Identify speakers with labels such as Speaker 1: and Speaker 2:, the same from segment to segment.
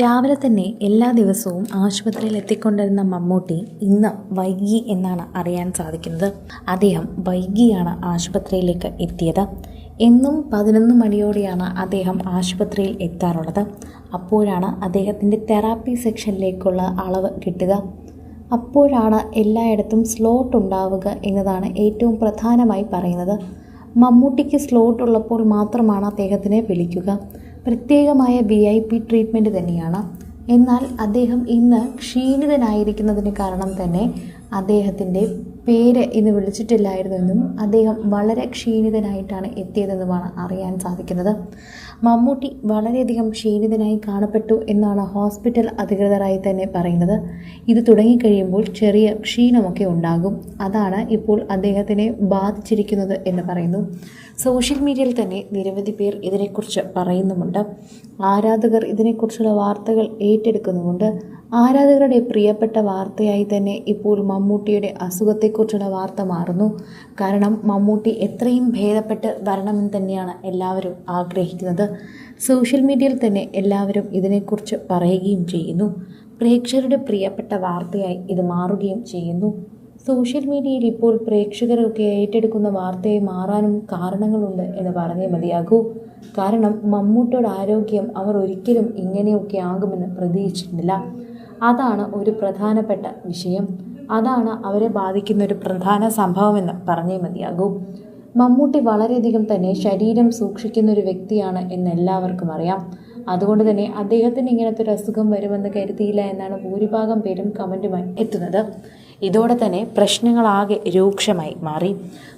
Speaker 1: രാവിലെ തന്നെ എല്ലാ ദിവസവും ആശുപത്രിയിൽ എത്തിക്കൊണ്ടിരുന്ന മമ്മൂട്ടി ഇന്ന് വൈകി എന്നാണ് അറിയാൻ സാധിക്കുന്നത്. അദ്ദേഹം വൈകിയാണ് ആശുപത്രിയിലേക്ക് എത്തിയത്. എന്നും പതിനൊന്ന് മണിയോടെയാണ് അദ്ദേഹം ആശുപത്രിയിൽ എത്താറുള്ളത്. അപ്പോഴാണ് അദ്ദേഹത്തിന്റെ തെറാപ്പി സെക്ഷനിലേക്കുള്ള അളവ് കിട്ടുക. അപ്പോഴാണ് എല്ലായിടത്തും സ്ലോട്ട് ഉണ്ടാവുക എന്നതാണ് ഏറ്റവും പ്രധാനമായി പറയുന്നത്. മമ്മൂട്ടിക്ക് സ്ലോട്ട് ഉള്ളപ്പോൾ മാത്രമാണ് അദ്ദേഹത്തിനെ വിളിക്കുക. പ്രത്യേകമായ വി ഐ പി ട്രീറ്റ്മെന്റ് തന്നെയാണ്. എന്നാൽ അദ്ദേഹം ഇന്ന് ക്ഷീണിതനായിരിക്കുന്നതിന് കാരണം തന്നെ അദ്ദേഹത്തിന്റെ പേര് ഇന്ന് വിളിച്ചിട്ടില്ലായിരുന്നുവെന്നും അദ്ദേഹം വളരെ ക്ഷീണിതനായിട്ടാണ് എത്തിയതെന്നുമാണ് അറിയാൻ സാധിക്കുന്നത്. മമ്മൂട്ടി വളരെയധികം ക്ഷീണിതനായി കാണപ്പെട്ടു എന്നാണ് ഹോസ്പിറ്റൽ അധികൃതരായി തന്നെ പറയുന്നത്. ഇത് തുടങ്ങിക്കഴിയുമ്പോൾ ചെറിയ ക്ഷീണമൊക്കെ ഉണ്ടാകും. അതാണ് ഇപ്പോൾ അദ്ദേഹത്തിനെ ബാധിച്ചിരിക്കുന്നത് എന്ന് പറയുന്നു. സോഷ്യൽ മീഡിയയിൽ തന്നെ നിരവധി പേർ ഇതിനെക്കുറിച്ച് പറയുന്നുമുണ്ട്. ആരാധകർ ഇതിനെക്കുറിച്ചുള്ള വാർത്തകൾ ഏറ്റെടുക്കുന്നുമുണ്ട്. ആരാധകരുടെ പ്രിയപ്പെട്ട വാർത്തയായി തന്നെ ഇപ്പോൾ മമ്മൂട്ടിയുടെ അസുഖത്തെക്കുറിച്ചുള്ള വാർത്ത മാറുന്നു. കാരണം മമ്മൂട്ടി എത്രയും ഭേദപ്പെട്ട് വരണമെന്ന് തന്നെയാണ് എല്ലാവരും ആഗ്രഹിക്കുന്നത്. സോഷ്യൽ മീഡിയയിൽ തന്നെ എല്ലാവരും ഇതിനെക്കുറിച്ച് പറയുകയും ചെയ്യുന്നു. പ്രേക്ഷകരുടെ പ്രിയപ്പെട്ട വാർത്തയായി ഇത് മാറുകയും ചെയ്യുന്നു. സോഷ്യൽ മീഡിയയിൽ ഇപ്പോൾ പ്രേക്ഷകരൊക്കെ ഏറ്റെടുക്കുന്ന വാർത്തയെ മാറാനും കാരണങ്ങളുണ്ട് എന്ന് പറഞ്ഞേ മതിയാകൂ കാരണം മമ്മൂട്ടിയുടെ ആരോഗ്യം അവർ ഒരിക്കലും ഇങ്ങനെയൊക്കെ ആകുമെന്ന് പ്രതീക്ഷിച്ചിരുന്നില്ല. അതാണ് ഒരു പ്രധാനപ്പെട്ട വിഷയം. അതാണ് അവരെ ബാധിക്കുന്ന ഒരു പ്രധാന സംഭവമെന്ന് പറഞ്ഞേ മതിയാകൂ മമ്മൂട്ടി വളരെയധികം തന്നെ ശരീരം സൂക്ഷിക്കുന്ന ഒരു വ്യക്തിയാണ് എന്ന് എല്ലാവർക്കും അറിയാം. അതുകൊണ്ട് തന്നെ അദ്ദേഹത്തിന് ഇങ്ങനത്തെ ഒരു അസുഖം വരുമെന്ന് കരുതിയില്ല എന്നാണ് ഭൂരിഭാഗം പേരും കമന്റുമായി എത്തുന്നത്. ഇതോടെ തന്നെ പ്രശ്നങ്ങളാകെ രൂക്ഷമായി മാറി.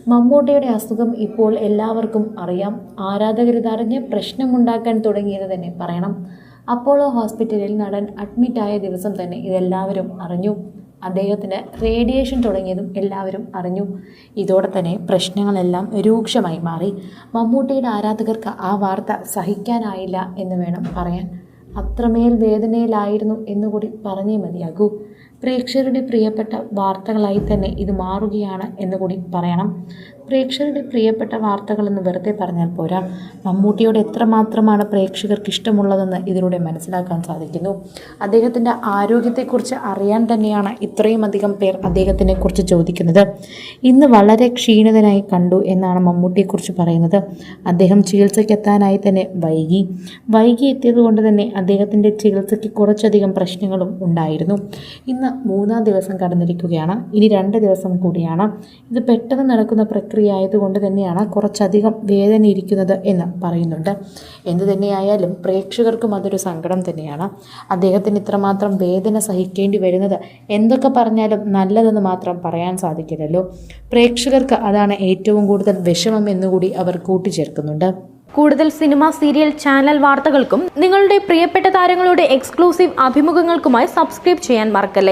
Speaker 1: മമ്മൂട്ടിയുടെ അസുഖം ഇപ്പോൾ എല്ലാവർക്കും അറിയാം. ആരാധകരിതറിഞ്ഞ് പ്രശ്നമുണ്ടാക്കാൻ തുടങ്ങിയത് തന്നെ പറയണം. അപ്പോളോ ഹോസ്പിറ്റലിൽ നടൻ അഡ്മിറ്റായ ദിവസം തന്നെ ഇതെല്ലാവരും അറിഞ്ഞു. അദ്ദേഹത്തിന് റേഡിയേഷൻ തുടങ്ങിയതും എല്ലാവരും അറിഞ്ഞു. ഇതോടെ തന്നെ പ്രശ്നങ്ങളെല്ലാം രൂക്ഷമായി മാറി. മമ്മൂട്ടിയുടെ ആരാധകർക്ക് ആ വാർത്ത സഹിക്കാനായില്ല എന്ന് വേണം പറയാൻ. അത്രമേൽ വേദനയിലായിരുന്നു എന്നുകൂടി പറഞ്ഞേ മതിയാകൂ. പ്രേക്ഷകരുടെ പ്രിയപ്പെട്ട വാർത്തകളായി തന്നെ ഇത് മാറുകയാണ് എന്നുകൂടി പറയണം. പ്രേക്ഷകരുടെ പ്രിയപ്പെട്ട വാർത്തകളെന്ന് വെറുതെ പറഞ്ഞാൽ പോരാ. മമ്മൂട്ടിയോട് എത്രമാത്രമാണ് പ്രേക്ഷകർക്ക് ഇഷ്ടമുള്ളതെന്ന് ഇതിലൂടെ മനസ്സിലാക്കാൻ സാധിക്കുന്നു. അദ്ദേഹത്തിന്റെ ആരോഗ്യത്തെക്കുറിച്ച് അറിയാൻ തന്നെയാണ് ഇത്രയും അധികം പേർ അദ്ദേഹത്തിനെ കുറിച്ച് ചോദിക്കുന്നത്. ഇന്ന് വളരെ ക്ഷീണിതനായി കണ്ടു എന്നാണ് മമ്മൂട്ടിയെക്കുറിച്ച് പറയുന്നത്. അദ്ദേഹം ചികിത്സയ്ക്കെത്താനായി തന്നെ വൈകി. വൈകി എത്തിയത് കൊണ്ട് തന്നെ അദ്ദേഹത്തിന്റെ ചികിത്സയ്ക്ക് കുറച്ചധികം പ്രശ്നങ്ങളും ഉണ്ടായിരുന്നു. ഇന്ന് മൂന്നാം ദിവസം കടന്നിരിക്കുകയാണ്. ഇനി രണ്ട് ദിവസം കൂടിയാണ്. ഇത് പെട്ടെന്ന് നടക്കുന്ന പ്രക്രിയ ആയതുകൊണ്ട് തന്നെയാണ് കുറച്ചധികം വേദന ഇരിക്കുന്നത് എന്ന് പറയുന്നുണ്ട്. എന്തു തന്നെയായാലും പ്രേക്ഷകർക്കും അതൊരു സങ്കടം തന്നെയാണ്. അദ്ദേഹത്തിന് ഇത്രമാത്രം വേദന സഹിക്കേണ്ടി വരുന്നത് എന്തൊക്കെ പറഞ്ഞാലും നല്ലതെന്ന് മാത്രം പറയാൻ സാധിക്കില്ലല്ലോ. പ്രേക്ഷകർക്ക് അതാണ് ഏറ്റവും കൂടുതൽ വിഷമം എന്നുകൂടി അവർ കൂട്ടിച്ചേർക്കുന്നുണ്ട്.
Speaker 2: കൂടുതൽ സിനിമ സീരിയൽ ചാനൽ വാർത്തകൾക്കും നിങ്ങളുടെ പ്രിയപ്പെട്ട താരങ്ങളുടെ എക്സ്ക്ലൂസീവ് അഭിമുഖങ്ങൾക്കുമായി സബ്സ്ക്രൈബ് ചെയ്യാൻ മറക്കല്ലേ?